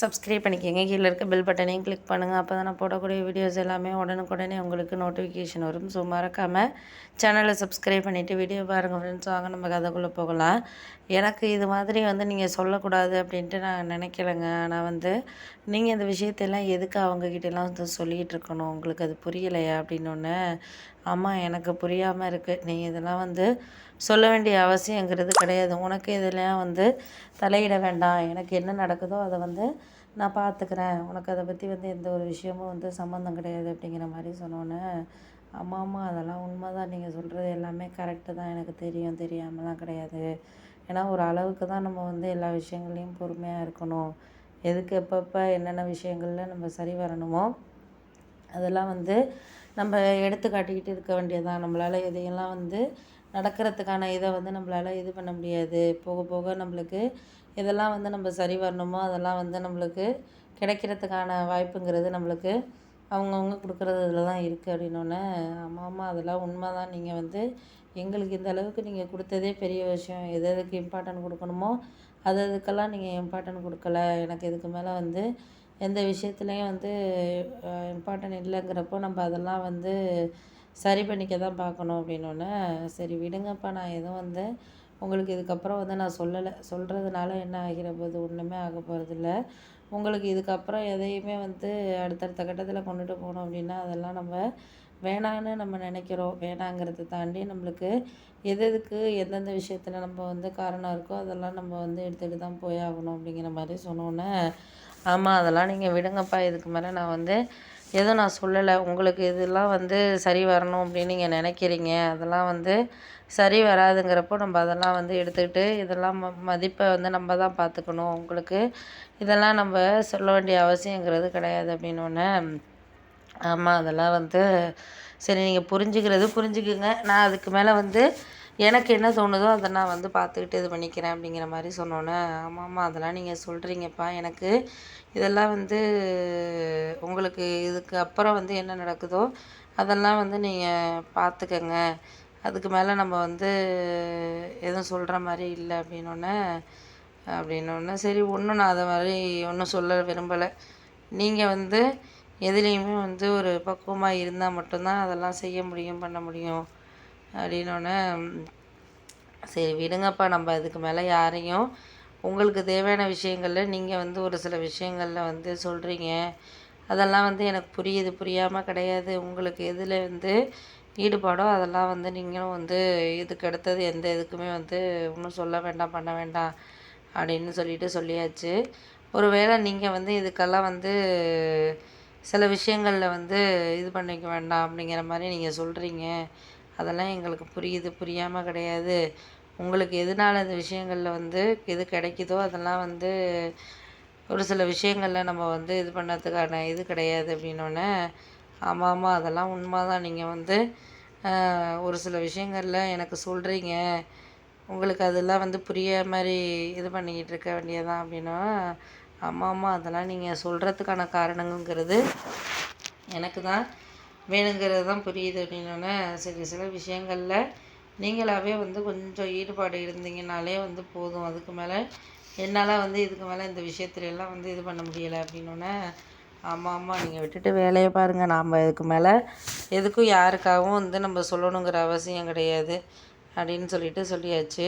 Subscribe பண்ணிக்கோங்க. கீழே இருக்க பெல் பட்டனையும் கிளிக் பண்ணுங்கள் அப்போ தான் நான் போடக்கூடிய வீடியோஸ் எல்லாமே உடனுக்குடனே உங்களுக்கு நோட்டிஃபிகேஷன் வரும். ஸோ மறக்காமல் சேனலை சப்ஸ்கிரைப் பண்ணிவிட்டு வீடியோ பாருங்கள் ஃப்ரெண்ட்ஸ் வாங்க நம்ம கதைக்குள்ளே போகலாம். எனக்கு இது மாதிரி வந்து நீங்கள் சொல்லக்கூடாது அப்படின்ட்டு நான் நினைக்கலைங்க. ஆனால் வந்து நீங்கள் இந்த விஷயத்தெல்லாம் எதுக்கு அவங்கக்கிட்டலாம் வந்து சொல்லிகிட்டு இருக்கணும்? உங்களுக்கு அது புரியலையா? அப்படின்னு ஒன்று ஆமாம் எனக்கு புரியாமல் இருக்குது நீ இதெல்லாம் வந்து சொல்ல வேண்டிய அவசியங்கிறது கிடையாது. உனக்கு இதெல்லாம் வந்து தலையிட வேண்டாம். எனக்கு என்ன நடக்குதோ அதை வந்து நான் பார்த்துக்கிறேன் உனக்கு அதை பற்றி வந்து எந்த ஒரு விஷயமும் வந்து சம்மந்தம் கிடையாது அப்படிங்கிற மாதிரி சொன்னோன்னே ஆமாம் ஆமாம் அதெல்லாம் உண்மை தான் நீங்கள் சொல்கிறது எல்லாமே கரெக்டு தான். எனக்கு தெரியும். தெரியாமலாம் கிடையாது. ஏன்னா ஒரு அளவுக்கு தான் நம்ம வந்து எல்லா விஷயங்கள்லையும் பொறுமையாக இருக்கணும். எதுக்கு எப்பப்போ என்னென்ன விஷயங்களில் நம்ம சரி வரணுமோ அதெல்லாம் வந்து நம்ம எடுத்து காட்டிக்கிட்டு இருக்க வேண்டியதுதான். நம்மளால் எதையெல்லாம் வந்து நடக்கிறதுக்கான இதை வந்து நம்மளால் இது பண்ண முடியாது. போக போக நம்மளுக்கு இதெல்லாம் வந்து நம்ம சரி வரணுமோ அதெல்லாம் வந்து நம்மளுக்கு கிடைக்கிறதுக்கான வாய்ப்புங்கிறது நம்மளுக்கு அவங்கவுங்க கொடுக்குறதுல தான் இருக்குது அப்படின்னோடனே ஆமாம் ஆமாம் அதெல்லாம் உண்மை தான் நீங்கள் வந்து எங்களுக்கு இந்த அளவுக்கு நீங்கள் கொடுத்ததே பெரிய விஷயம். எது எதுக்கு இம்பார்ட்டன்ட் கொடுக்கணுமோ அது அதுக்கெல்லாம் நீங்கள் இம்பார்ட்டன்ட் கொடுக்கல. எனக்கு இதுக்கு மேலே வந்து எந்த விஷயத்துலையும் வந்து இம்பார்ட்டன்ட் இல்லைங்கிறப்போ நம்ம அதெல்லாம் வந்து சரி பண்ணிக்க தான் பார்க்கணும் அப்படின்னோடனே சரி விடுங்கப்பா நான் எதுவும் வந்து உங்களுக்கு இதுக்கப்புறம் வந்து நான் சொல்லலை சொல்கிறதுனால என்ன ஆகிற போது ஒன்றுமே ஆக போகிறதில்ல உங்களுக்கு இதுக்கப்புறம் எதையுமே வந்து அடுத்தடுத்த கட்டத்தில் கொண்டுட்டு போகணும் அப்படின்னா அதெல்லாம் நம்ம வேணான்னு நம்ம நினைக்கிறோம். வேணாங்கிறத தாண்டி நம்மளுக்கு எது எதுக்கு எந்தெந்த விஷயத்தில் நம்ம வந்து காரணம் இருக்கோ அதெல்லாம் நம்ம வந்து எடுத்துகிட்டு தான் போய் ஆகணும் அப்படிங்கிற மாதிரி சொன்னோன்னே ஆமாம் அதெல்லாம் நீங்கள் விடுங்கப்பா. இதுக்கு மேலே நான் வந்து எதுவும் நான் சொல்லலை. உங்களுக்கு இதெல்லாம் வந்து சரி வரணும் அப்படின்னு நீங்கள் நினைக்கிறீங்க. அதெல்லாம் வந்து சரி வராதுங்கிறப்போ நம்ம அதெல்லாம் வந்து எடுத்துக்கிட்டு இதெல்லாம் ம மதிப்பை வந்து நம்ம தான் பார்த்துக்கணும். உங்களுக்கு இதெல்லாம் நம்ம சொல்ல வேண்டிய அவசியங்கிறது கிடையாது அப்படின்னோடனே ஆமாம் அதெல்லாம் வந்து சரி நீங்கள் புரிஞ்சுக்கிறது புரிஞ்சுக்குங்க. நான் அதுக்கு மேலே வந்து எனக்கு என்ன தோணுதோ அதை நான் வந்து பார்த்துக்கிட்டு இது பண்ணிக்கிறேன் அப்படிங்கிற மாதிரி சொன்னோன்னே ஆமாம் ஆமாம் அதெல்லாம் நீங்கள் சொல்கிறீங்கப்பா எனக்கு இதெல்லாம் வந்து உங்களுக்கு இதுக்கு அப்புறம் வந்து என்ன நடக்குதோ அதெல்லாம் வந்து நீங்கள் பார்த்துக்கங்க. அதுக்கு மேலே நம்ம வந்து எதுவும் சொல்கிற மாதிரி இல்லை அப்படின்னோடனே அப்படின்னோடனே சரி ஒன்றும் நான் அதை மாதிரி ஒன்றும் சொல்ல விரும்பலை. நீங்கள் வந்து எதுலேயுமே வந்து ஒரு பக்குவமாக இருந்தால் மட்டும்தான் அதெல்லாம் செய்ய முடியும் பண்ண முடியும். அப்படின்னோடனே சரி விடுங்கப்பா நம்ம இதுக்கு மேலே யாரையும் உங்களுக்கு தேவையான விஷயங்களில் நீங்கள் வந்து ஒரு சில விஷயங்களில் வந்து சொல்கிறீங்க அதெல்லாம் வந்து எனக்கு புரியுது புரியாமல் கிடையாது. உங்களுக்கு எதில் வந்து ஈடுபாடோ அதெல்லாம் வந்து நீங்களும் வந்து இதுக்கு அடுத்தது எந்த இதுக்குமே வந்து ஒன்றும் சொல்ல வேண்டாம் பண்ண வேண்டாம் அப்படின்னு சொல்லிட்டு சொல்லியாச்சு. ஒரு வேளை நீங்கள் வந்து இதுக்கெல்லாம் வந்து சில விஷயங்களில் வந்து இது பண்ணிக்க வேண்டாம் அப்படிங்கிற மாதிரி நீங்கள் சொல்கிறீங்க அதெல்லாம் எங்களுக்கு புரியுது புரியாமல் கிடையாது. உங்களுக்கு எதனால இந்த விஷயங்களில் வந்து எது கிடைக்குதோ அதெல்லாம் வந்து ஒரு சில விஷயங்களில் நம்ம வந்து இது பண்ணதுக்கான இது கிடையாது அப்படின்னோடனே ஆமாம் ஆமாம் அதெல்லாம் உண்மை தான் நீங்கள் வந்து ஒரு சில விஷயங்களில் எனக்கு சொல்கிறீங்க உங்களுக்கு அதெல்லாம் வந்து புரிய மாதிரி இது பண்ணிக்கிட்டு இருக்க வேண்டியதான் அப்படின்னா ஆமாம் ஆமாம் அதெல்லாம் நீங்கள் சொல்கிறதுக்கான காரணங்கிறது எனக்கு தான் வேணுங்கிறது தான் புரியுது அப்படின்னோடனே சரி சில விஷயங்களில் நீங்களாகவே வந்து கொஞ்சம் ஈடுபாடு இருந்தீங்கனாலே வந்து போதும். அதுக்கு மேலே என்னால் வந்து இதுக்கு மேலே இந்த விஷயத்துலலாம் வந்து இது பண்ண முடியலை அப்படின்னோடனே ஆமாம் ஆமாம் நீங்கள் விட்டுட்டு வேலையை பாருங்கள் நாம் இதுக்கு மேலே எதுக்கும் யாருக்காகவும் வந்து நம்ம சொல்லணுங்கிற அவசியம் கிடையாது அப்படின்னு சொல்லிட்டு சொல்லியாச்சு.